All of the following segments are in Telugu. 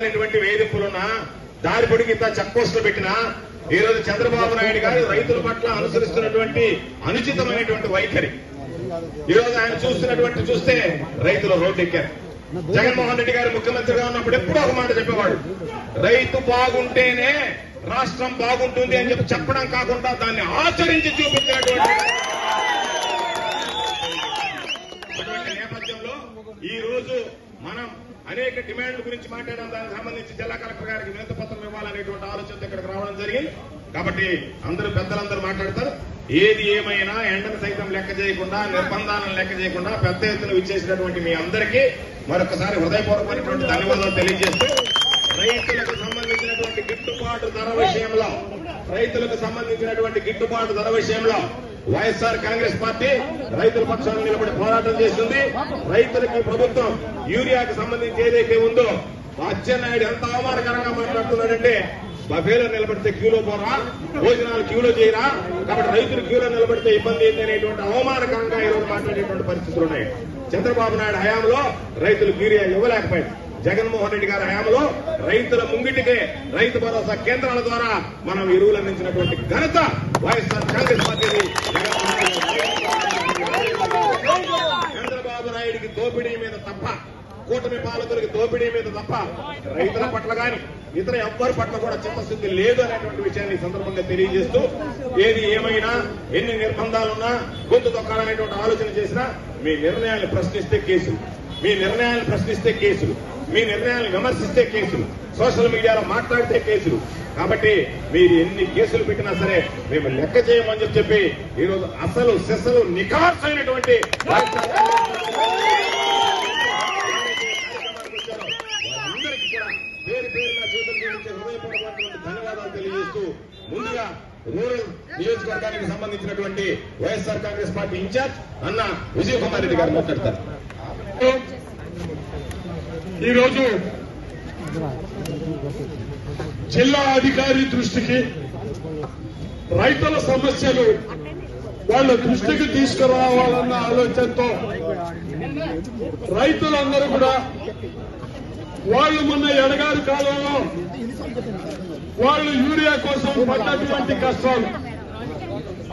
అనేటువంటి వేధింపులున్నా దారి పొడిగిత చెక్పోస్టులు పెట్టినా ఈ రోజు చంద్రబాబు నాయుడు గారు రైతుల పట్ల అనుసరిస్తున్నటువంటి అనుచితమైనటువంటి వైఖరి. ఈ రోజు ఆయన చూస్తున్నటువంటి చూస్తే రైతులు రోడ్డు ఎక్కారు జగన్మోహన్ రెడ్డి గారు ముఖ్యమంత్రిగా ఉన్నప్పుడు ఎప్పుడో ఒక మాట చెప్పేవాడు రైతు బాగుంటేనే రాష్ట్రం బాగుంటుంది అని చెప్పి చెప్పడం కాకుండా దాన్ని ఆచరించి చూపించినటువంటి అటువంటి నేపథ్యంలో ఈ రోజు మనం అనేక డిమాండ్ల గురించి మాట్లాడడం దానికి సంబంధించి జిల్లా కలెక్టర్ గారికి వినతి పత్రం ఇవ్వాలనేటువంటి ఆలోచనతో ఇక్కడికి రావడం జరిగింది. కాబట్టి అందరూ పెద్దలందరూ మాట్లాడతారు. ఏది ఏమైనా ఎండను సైతం లెక్క చేయకుండా నిర్బంధాలను లెక్క చేయకుండా పెద్ద ఎత్తున విచ్చేసినటువంటి మీ అందరికీ మరొకసారి హృదయపూర్వకమైనటువంటి ధన్యవాదాలు తెలియజేస్తూ రైతులకు సంబంధించినటువంటి గిట్టుబాటు ధర విషయంలో రైతులకు సంబంధించినటువంటి గిట్టుబాటు ధర విషయంలో వైఎస్ఆర్ కాంగ్రెస్ పార్టీ రైతుల పక్షాన్ని నిలబడి పోరాటం చేస్తుంది. రైతులకి ప్రభుత్వం యూరియాకు సంబంధించి ఏదైతే ఉందో అచ్చెన్నాయుడు ఎంత అవమానకరంగా మాట్లాడుతున్నాడంటే బఫేలో నిలబడితే క్యూలో పోరా భోజనాలు క్యూలో చేయరా కాబట్టి రైతులు క్యూలో నిలబడితే ఇబ్బంది అయితే అనేటువంటి అవమానకరంగా ఈరోజు మాట్లాడేటువంటి పరిస్థితులు ఉన్నాయి. చంద్రబాబు నాయుడు హయాంలో రైతులకు యూరియా ఇవ్వలేకపోయింది జగన్మోహన్ రెడ్డి గారి హయాంలో రైతుల ముంగిటికే రైతు భరోసా కేంద్రాల ద్వారా మనం ఎరువులు అందించినటువంటి ఘనత వైఎస్ఆర్ కాంగ్రెస్ పార్టీని చంద్రబాబు నాయుడికి దోపిడీ మీద తప్ప కూటమి పాలకులకి దోపిడీ మీద తప్ప రైతుల పట్ల గాని ఇతర ఎవ్వరి పట్ల కూడా చిత్తశుద్ధి లేదు అనేటువంటి విషయాన్ని సందర్భంగా తెలియజేస్తూ ఏది ఏమైనా ఎన్ని నిర్బంధాలున్నా గొంతు తొక్కాలనేటువంటి ఆలోచన చేసినా మీ నిర్ణయాన్ని ప్రశ్నిస్తే కేసులు. మీ నిర్ణయాన్ని ప్రశ్నిస్తే కేసులు. మీ నిర్ణయాలను విమర్శిస్తే కేసులు. సోషల్ మీడియాలో మాట్లాడితే కేసులు. కాబట్టి మీరు ఎన్ని కేసులు పెట్టినా సరే మేము లెక్క చేయమని చెప్పి చెప్పి ఈరోజు అసలు సెసలు నికార్స్ అయినటువంటి పేరు ధన్యవాదాలు తెలియజేస్తూ ముందుగా రూరల్ నియోజకవర్గానికి సంబంధించినటువంటి వైఎస్ఆర్ కాంగ్రెస్ పార్టీ ఇన్ఛార్జ్ అన్న విజయ్ కుమార్ రెడ్డి గారు మాట్లాడతారు. ఈరోజు జిల్లా అధికారి దృష్టికి రైతుల సమస్యలు వాళ్ళ దృష్టికి తీసుకురావాలన్న ఆలోచనతో రైతులందరూ కూడా వాళ్ళు మొన్న ఎడగారు కాలంలో వాళ్ళు యూరియా కోసం పడ్డటువంటి కష్టాలు.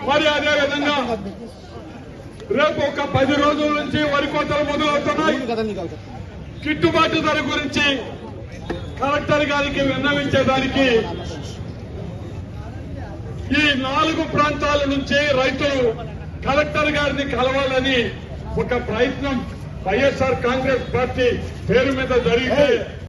మరి అదే విధంగా రేపు ఒక పది రోజుల నుంచి వరి కోతలు మొదలవుతున్నాయి. గిట్టుబాటు ధర గురించి కలెక్టర్ గారికి విన్నవించేదానికి ఈ నాలుగు ప్రాంతాల నుంచి రైతులు కలెక్టర్ గారిని కలవాలని ఒక ప్రయత్నం వైఎస్ఆర్ కాంగ్రెస్ పార్టీ పేరు మీద జరిగితే